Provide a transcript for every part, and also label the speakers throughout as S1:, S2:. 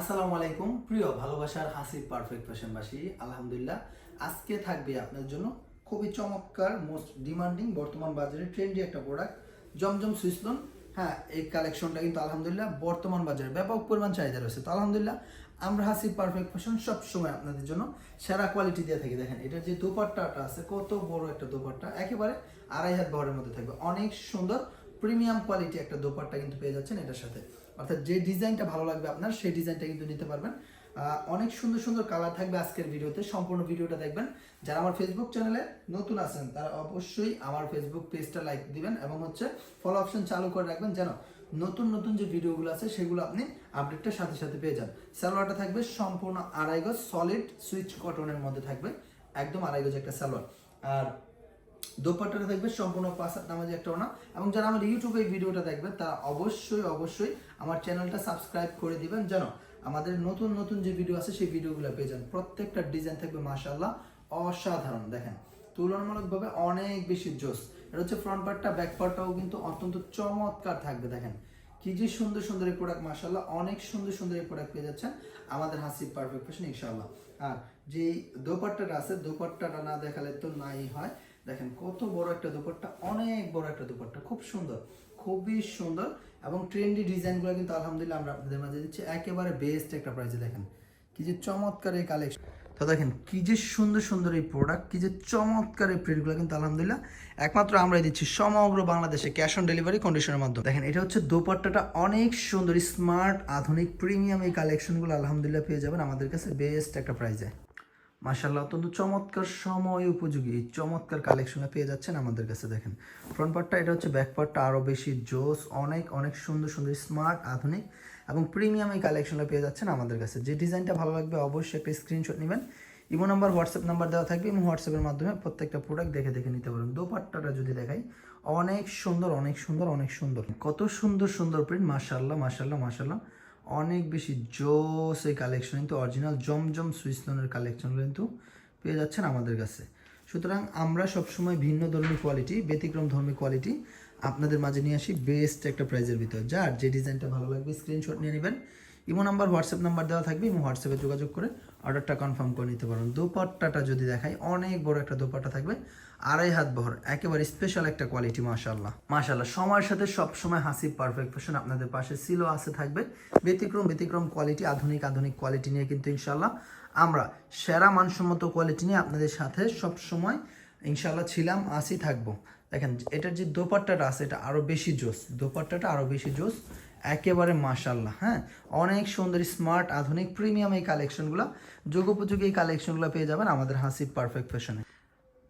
S1: আসসালামু আলাইকুম, প্রিয় ভালোবাসার হাসি পারফেক্ট ফ্যাশনবাসী, আলহামদুলিল্লাহ, আজকে থাকবে আপনার জন্য খুবই চমৎকার মোস্ট ডিমান্ডিং বর্তমান বাজারে ট্রেন্ডি একটা প্রোডাক্ট জমজম সুইসলন হ্যাঁ এই কালেকশনটা কিন্তু আলহামদুলিল্লাহ বর্তমান বাজারে ব্যাপক পরিমাণ চাহিদা রয়েছে। তো আলহামদুলিল্লাহ, আমরা হাসি পারফেক্ট ফ্যাশন সবসময় আপনাদের জন্য সেরা কোয়ালিটি দিয়ে থাকি। দেখেন এটার যে দোপাট্টাটা আছে, কত বড় একটা দোপাট্টা, একেবারে আড়াই হাত বহরের মধ্যে থাকবে। অনেক সুন্দর প্রিমিয়াম কোয়ালিটি একটা দোপাট্টা কিন্তু পেয়ে যাচ্ছেন এটার সাথে। অর্থাৎ যে ডিজাইনটা ভালো লাগবে আপনার, সেই ডিজাইনটা কিন্তু নিতে পারবেন। অনেক সুন্দর সুন্দর কালার থাকবে আজকের ভিডিওতে, সম্পূর্ণ ভিডিওটা দেখবেন। যারা আমার ফেসবুক চ্যানেলে নতুন আছেন, তারা অবশ্যই আমার ফেসবুক পেজটা লাইক দিবেন এবং হচ্ছে ফলো অপশন চালু করে রাখবেন যেন নতুন নতুন যে ভিডিওগুলো আছে, সেগুলো আপনি আপডেটটার সাথে সাথে পেয়ে যান। সালোয়ারটা থাকবে সম্পূর্ণ আড়াই গজ সলিড সুইচ কটনের মধ্যে থাকবে, একদম আড়াই গজ একটা সালোয়ার। আর দোপাট্টাটা থাকবে সম্পূর্ণ হাত নামাজি একটা ওনা এবং যারা আমার ইউটিউবে এই ভিডিওটা দেখবে তারা অবশ্যই অবশ্যই আমার চ্যানেলটা সাবস্ক্রাইব করে দিবেন। যেন আমাদের নতুন নতুন যে ভিডিও আছে, সেই ভিডিওগুলো পেয়ে যান। প্রত্যেকটা ডিজাইন থাকবে, মাশাআল্লাহ, অসাধারণ। দেখেন, তুলনামূলকভাবে অনেক বেশি জোস। এটা হচ্ছে ফ্রন্ট পার্টটা ব্যাক পার্টটাও কিন্তু অত্যন্ত চমৎকার থাকবে। দেখেন, কি যে সুন্দর সুন্দর এই প্রোডাক্ট মাশাআল্লাহ, অনেক সুন্দর সুন্দর এই প্রোডাক্ট পেয়ে যাচ্ছেন। আমাদের হাসি পারফেক্ট ফ্যাশন ইনশাআল্লাহ। আর যে দোপাট্টাটা আছে, দোপাট্টাটা না দেখালে তো নাই হয়। দেখেন কত বড় একটা দোপাট্টা, অনেক বড় একটা দোপাট্টা, খুব সুন্দর, খুবই সুন্দর এবং ট্রেন্ডি ডিজাইনগুলো কিন্তু আলহামদুলিল্লাহ আমরা আপনাদের মাঝে দিচ্ছি। একেবারে বেস্ট একটা প্রাইসে দেখেন, কি যে চমৎকার এই কালেকশন তো দেখেন, কি যে সুন্দর সুন্দর এই প্রোডাক্ট কি যে চমৎকার এই প্রিন্টগুলো কিন্তু আলহামদুলিল্লাহ। একমাত্র আমরাই দিচ্ছি সমগ্র বাংলাদেশে ক্যাশ অন ডেলিভারি কন্ডিশনের মাধ্যমে। দেখেন, এটা হচ্ছে দোপাট্টাটা অনেক সুন্দর স্মার্ট আধুনিক প্রিমিয়াম এই কালেকশনগুলো আলহামদুলিল্লাহ পেয়ে যাবেন আমাদের কাছে বেস্ট একটা প্রাইজে মাশাল্লাহ অত্যন্ত চমৎকার সময় উপযোগী। এই চমৎকার কালেকশনে পেয়ে যাচ্ছেন আমাদের কাছে, দেখেন। ফ্রন্ট পার্টটা এটা হচ্ছে ব্যাক পার্টটা আরও বেশি জোস, অনেক অনেক সুন্দর সুন্দর স্মার্ট আধুনিক এবং প্রিমিয়াম এই কালেকশনটা পেয়ে যাচ্ছেন আমাদের কাছে। যে ডিজাইনটা ভালো লাগবে অবশ্যই একটা স্ক্রিনশট নেবেন। ইমো নাম্বার, হোয়াটসঅ্যাপ নাম্বার দেওয়া থাকবে। এবং হোয়াটসঅ্যাপের মাধ্যমে প্রত্যেকটা প্রোডাক্ট দেখে দেখে নিতে পারেন। দোপাট্টাটা যদি দেখাই, অনেক সুন্দর অনেক সুন্দর অনেক সুন্দর। কত সুন্দর সুন্দর প্রিন্ট মাশাল্লাহ মাশাল্লাহ মাশাল্লাহ অনেক বেশি জোস এই কালেকশন কিন্তু অরিজিনাল জমজম সুইসলনের কালেকশন কিন্তু পেয়ে যাচ্ছেন আমাদের কাছে। সুতরাং আমরা সবসময় ভিন্ন ধর্মী কোয়ালিটি ব্যতিক্রম ধর্মী কোয়ালিটি আপনাদের মাঝে নিয়ে আসি বেস্ট একটা প্রাইজের ভিতর। যার যে ডিজাইনটা ভালো লাগবে স্ক্রিনশট নিয়ে নেবেন। ইমো নাম্বার হোয়াটসঅ্যাপ নাম্বার দেওয়া থাকবে, ইমো হোয়াটসঅ্যাপে যোগাযোগ করে অর্ডারটা কনফার্ম করে নিতে পারেন। দোপাট্টাটা যদি দেখাই, অনেক বড় একটা দোপাট্টা থাকবে। আড়াই হাত বহর, একেবারে স্পেশাল একটা কোয়ালিটি মাশাল্লাহ মাশাল্লাহ সময়ের সাথে সবসময় হাসি পারফেক্ট ফ্যাশন আপনাদের পাশে ছিল আছে থাকবে। ব্যতিক্রম ব্যতিক্রম কোয়ালিটি আধুনিক আধুনিক কোয়ালিটি নিয়ে কিন্তু ইনশাল্লাহ আমরা সেরা মানসম্মত কোয়ালিটি নিয়ে আপনাদের সাথে সবসময় ইনশাল্লাহ ছিলাম আসি থাকব। দেখেন, এটার যে দোপাট্টাটা আছে, এটা আরও বেশি জোস। দোপাট্টাটা আরও বেশি জোস। একেবারে মাশাল্লাহ হ্যাঁ? অনেক সুন্দর, স্মার্ট, আধুনিক, প্রিমিয়াম এই কালেকশনগুলো, যোগোপযোগী এই কালেকশনগুলো পেয়ে যাবেন আমাদের হাসি পারফেক্ট ফ্যাশনে।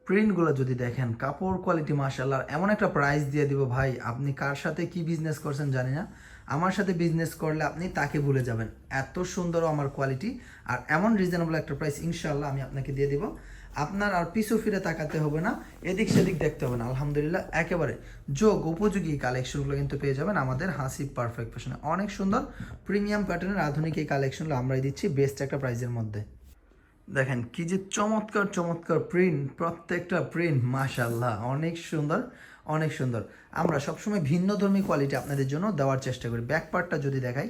S1: প্রিন্টগুলো যদি দেখেন, কাপড় কোয়ালিটি মাশাল্লাহ এমন একটা প্রাইস দিয়ে দিব ভাই, আপনি কার সাথে কি বিজনেস করছেন জানি না। আমার সাথে বিজনেস করলে আপনি তাকে ভুলে যাবেন। এত সুন্দর আমার কোয়ালিটি আর এমন রিজনেবল একটা প্রাইস ইনশাল্লাহ আমি আপনাকে দিয়ে দিব। আপনার আর পিছু ফিরে তাকাতে হবে না, এদিক সেদিক দেখতে হবে না। আলহামদুলিল্লাহ, একেবারে যোগ উপযোগী কালেকশনগুলো কিন্তু পেয়ে যাবেন আমাদের হাসি পারফেক্ট ফ্যাশনে। অনেক সুন্দর প্রিমিয়াম প্যাটার্নের আধুনিক এই কালেকশনগুলো আমরাই দিচ্ছি বেস্ট একটা প্রাইজের মধ্যে। দেখেন কি যে চমৎকার চমৎকার প্রিন্ট, প্রত্যেকটা প্রিন্ট মাশাল্লাহ অনেক সুন্দর অনেক সুন্দর। আমরা সবসময় ভিন্ন ধর্মী কোয়ালিটি আপনাদের জন্য দেওয়ার চেষ্টা করি। ব্যাক পার্টটা যদি দেখাই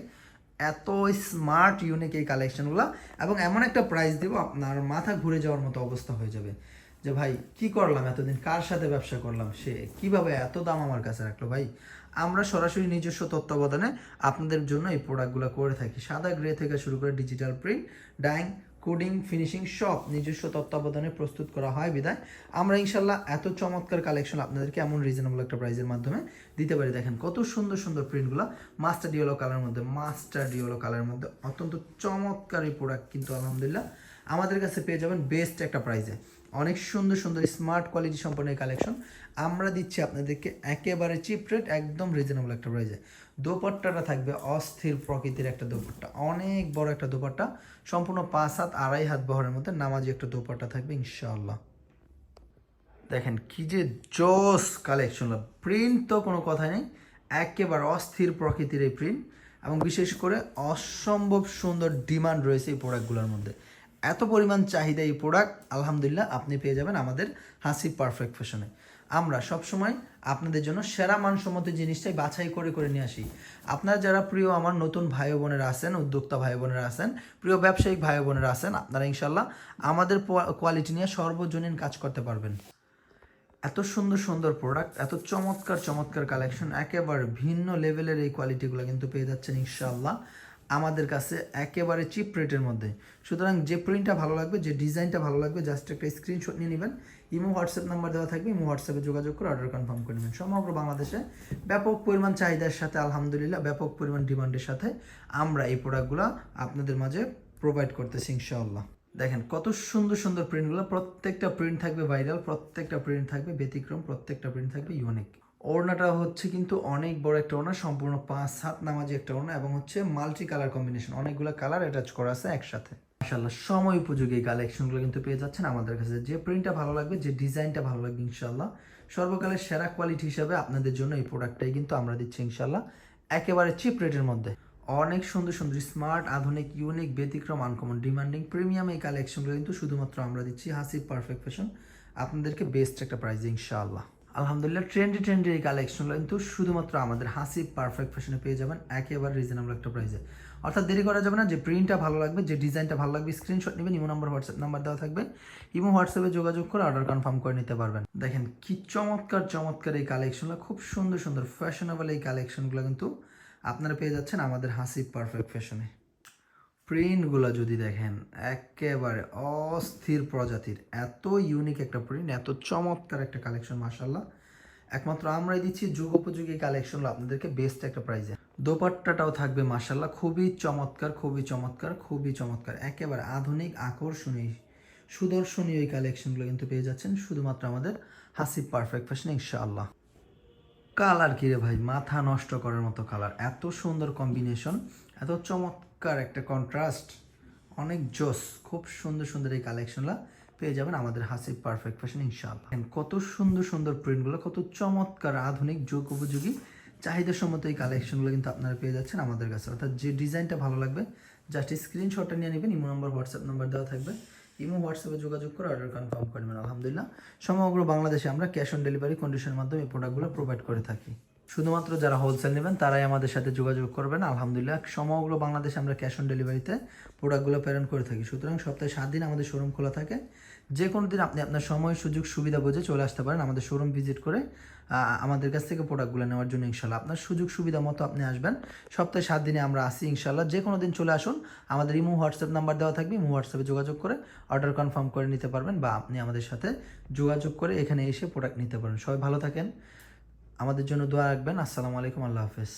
S1: এত স্মার্ট ইউনিক এই কালেকশনগুলো এবং এমন একটা প্রাইস দিব আপনার মাথা ঘুরে যাওয়ার মতো অবস্থা হয়ে যাবে। যে ভাই, কি করলাম এতদিন? কার সাথে ব্যবসা করলাম? সে কীভাবে এত দাম আমার কাছে রাখল? ভাই, আমরা সরাসরি নিজস্ব তত্ত্বাবধানে আপনাদের জন্য এই প্রোডাক্টগুলো করে থাকি। সাদা গ্রে থেকে শুরু করে digital print dyeing coding finishing সব নিজস্ব তত্ত্বাবধানে প্রস্তুত করা হয়, বিদায়। আমরা ইনশাল্লাহ এত চমৎকার কালেকশন আপনাদেরকে এমন রিজনেবল একটা প্রাইজের মাধ্যমে দিতে পারি। দেখেন কত সুন্দর সুন্দর প্রিন্টগুলো মাস্টার ডিওলো কালারের মধ্যে মাস্টার ডিওলো কালারের মধ্যে অত্যন্ত চমৎকার প্রোডাক্ট কিন্তু আলহামদুলিল্লাহ আমাদের কাছে পেয়ে যাবেন বেস্ট একটা প্রাইসে অনেক সুন্দর সুন্দর স্মার্ট কোয়ালিটি সম্পন্ন এই কালেকশন আমরা দিচ্ছি আপনাদেরকে একেবারে চিপ রেট একদম রিজনেবল একটা প্রাইসে দোপাট্টাটা থাকবে অস্থির প্রকৃতির একটা দোপাট্টা। অনেক বড় একটা দোপাট্টা। সম্পূর্ণ পাঁচ হাত, আড়াই হাত বহরের মধ্যে নামাজি একটা দোপাট্টা থাকবে, ইনশাআল্লাহ। দেখেন কি যে জোস কালেকশন প্রিন্ট তো কোনো কথা নেই। একেবারে অস্থির প্রকৃতির এই প্রিন্ট এবং বিশেষ করে অসম্ভব সুন্দর ডিমান্ড রয়েছে এই প্রোডাক্টগুলোর মধ্যে। এত পরিমাণ চাহিদা এই প্রোডাক্ট আলহামদুলিল্লাহ আপনি পেয়ে যাবেন আমাদের হাসি পারফেক্ট ফ্যাশনে আমরা সবসময় আপনাদের জন্য সেরা মানসম্মত জিনিসটাই বাছাই করে করে নিয়ে আসি। আপনারা যারা প্রিয় আমার নতুন ভাই বোনেরা আছেন, উদ্যোক্তা ভাই বোনেরা আছেন, প্রিয় ব্যবসায়িক ভাই বোনেরা আছেন, আপনারা ইনশাল্লাহ আমাদের কোয়ালিটি নিয়ে সর্বজনীন কাজ করতে পারবেন। এত সুন্দর সুন্দর প্রোডাক্ট এত চমৎকার চমৎকার কালেকশন একেবারে ভিন্ন লেভেলের এই কোয়ালিটিগুলো কিন্তু পেয়ে যাচ্ছেন ইনশাআল্লাহ। আমাদের কাছে একেবারে চিপ রেটের মধ্যে। সুতরাং যে প্রিন্টটা ভালো লাগবে, যে ডিজাইনটা ভালো লাগবে জাস্ট একটা স্ক্রিনশট নিয়ে নেবেন। ইমো হোয়াটসঅ্যাপ নাম্বার দেওয়া থাকবে, ইমো হোয়াটসঅ্যাপে যোগাযোগ করে অর্ডার কনফার্ম করে নেবেন। সমগ্র বাংলাদেশে ব্যাপক পরিমাণ চাহিদার সাথে, আলহামদুলিল্লাহ, ব্যাপক পরিমাণ ডিমান্ডের সাথে আমরা এই প্রোডাক্টগুলো আপনাদের মাঝে প্রোভাইড করতেছি, ইনশাআল্লাহ। দেখেন কত সুন্দর সুন্দর প্রিন্টগুলো প্রত্যেকটা প্রিন্ট থাকবে ভাইরাল প্রত্যেকটা প্রিন্ট থাকবে ব্যতিক্রম, প্রত্যেকটা প্রিন্ট থাকবে ইউনিক ওড়নাটা হচ্ছে কিন্তু অনেক বড় একটা ওড়না, সম্পূর্ণ পাঁচ সাত নামাজি একটা ওড়না এবং হচ্ছে মাল্টি কালার কম্বিনেশন অনেকগুলো কালার অ্যাটাচ করা আছে একসাথে। মাশাল্লাহ সময় উপযোগী কালেকশনগুলো কিন্তু পেয়ে যাচ্ছেন আমাদের কাছে। যে প্রিন্টটা ভালো লাগবে, যে ডিজাইনটা ভালো লাগবে ইনশাল্লাহ সর্বকালের সেরা কোয়ালিটি হিসাবে আপনাদের জন্য এই প্রোডাক্টটাই কিন্তু আমরা দিচ্ছি ইনশাল্লাহ একেবারে চিপ রেটের মধ্যে। অনেক সুন্দর সুন্দর স্মার্ট আধুনিক ইউনিক ব্যতিক্রম আনকমন ডিমান্ডিং প্রিমিয়াম এই কালেকশনগুলো কিন্তু শুধুমাত্র আমরা দিচ্ছি হাসিব পারফেক্ট ফ্যাশন আপনাদেরকে বেস্ট একটা প্রাইজে ইনশাআল্লাহ। আলহামদুলিল্লাহ ট্রেন্ডি ট্রেন্ডি এই কালেকশনগুলো কিন্তু শুধুমাত্র আমাদের হাসি পারফেক্ট ফ্যাশনে পেয়ে যাবেন, একেবারে রিজনেবল একটা প্রাইজে অর্থাৎ দেরি করা যাবে না, যে প্রিন্টটা ভালো লাগবে, যে ডিজাইনটা ভালো লাগবে স্ক্রিনশট নেবেন, ইমো নাম্বার হোয়াটসঅ্যাপ নাম্বার দেওয়া থাকবে। ইমো হোয়াটসঅ্যাপে যোগাযোগ করে অর্ডার কনফার্ম করে নিতে পারবেন। দেখেন কি চমৎকার চমৎকার এই কালেকশনগুলো খুব সুন্দর সুন্দর ফ্যাশনেবল এই কালেকশনগুলো কিন্তু আপনারা পেয়ে যাচ্ছেন আমাদের হাসি পারফেক্ট ফ্যাশনে প্রিন্টগুলো যদি দেখেন, একেবারে অস্থির প্রজাতির, এত ইউনিক একটা প্রিন্ট এত চমৎকার একটা কালেকশন মাসাল্লাহ একমাত্র আমরাই দিচ্ছি, যুগোপযোগী কালেকশনগুলো আপনাদেরকে বেস্ট একটা প্রাইজে দোপাট্টাটাও থাকবে মাসাল্লাহ খুবই চমৎকার খুবই চমৎকার খুবই চমৎকার। একেবারে আধুনিক, আকর্ষণীয়, সুদর্শনীয় এই কালেকশনগুলো কিন্তু পেয়ে যাচ্ছেন, শুধুমাত্র আমাদের হাসিব পারফেক্ট ফ্যাশন ইনশাআল্লাহ। কালার কিরে ভাই? মাথা নষ্ট করার মতো কালার এত সুন্দর কম্বিনেশন এত চমৎকার একটা কন্ট্রাস্ট অনেক জোস, খুব সুন্দর সুন্দর এই কালেকশনগুলো পেয়ে যাবেন আমাদের হাসিব পারফেক্ট ফ্যাশন ইনশাআল্লাহ। কত সুন্দর সুন্দর প্রিন্টগুলো কত চমৎকার আধুনিক যুগ উপযোগী চাহিদা সম্মত এই কালেকশনগুলো কিন্তু আপনারা পেয়ে যাচ্ছেন আমাদের কাছে। অর্থাৎ যে ডিজাইনটা ভালো লাগবে জাস্ট স্ক্রিনশটটা নিয়ে নেবেন, ইমো নম্বর, হোয়াটসঅ্যাপ নাম্বার দেওয়া থাকবে। ইমো, হোয়াটসঅ্যাপে যোগাযোগ করে অর্ডার কনফার্ম করবেন আলহামদুলিল্লাহ। সমগ্র বাংলাদেশে আমরা ক্যাশ অন ডেলিভারি কন্ডিশনের মাধ্যমে প্রোডাক্টগুলো প্রোভাইড করে থাকি। শুধুমাত্র যারা হোলসেল নেবেন, তারাই আমাদের সাথে যোগাযোগ করবেন। আলহামদুলিল্লাহ সমগ্র বাংলাদেশে আমরা ক্যাশ অন ডেলিভারিতে প্রোডাক্টগুলো প্রেরণ করে থাকি। সুতরাং সপ্তাহে সাত দিন আমাদের শোরুম খোলা থাকে। যে কোনো দিন আপনি আপনার সময়, সুযোগ, সুবিধা বুঝে চলে আসতে পারেন আমাদের শোরুম ভিজিট করে আমাদের কাছ থেকে প্রোডাক্টগুলো নেওয়ার জন্য ইনশাল্লাহ আপনার সুযোগ, সুবিধা মতো আপনি আসবেন। সপ্তাহে সাত দিনে আমরা আসি ইনশাল্লাহ যে কোনো দিন চলে আসুন, আমাদের ইমো, হোয়াটসঅ্যাপ নাম্বার দেওয়া থাকবে। ইমো, হোয়াটসঅ্যাপে যোগাযোগ করে অর্ডার কনফার্ম করে নিতে পারবেন বা আপনি আমাদের সাথে যোগাযোগ করে এখানে এসে প্রোডাক্ট নিতে পারেন সবাই ভালো থাকেন। আমাদের জন্য দোয়া রাখবেন। আসসালামু আলাইকুম আল্লাহ হাফেজ।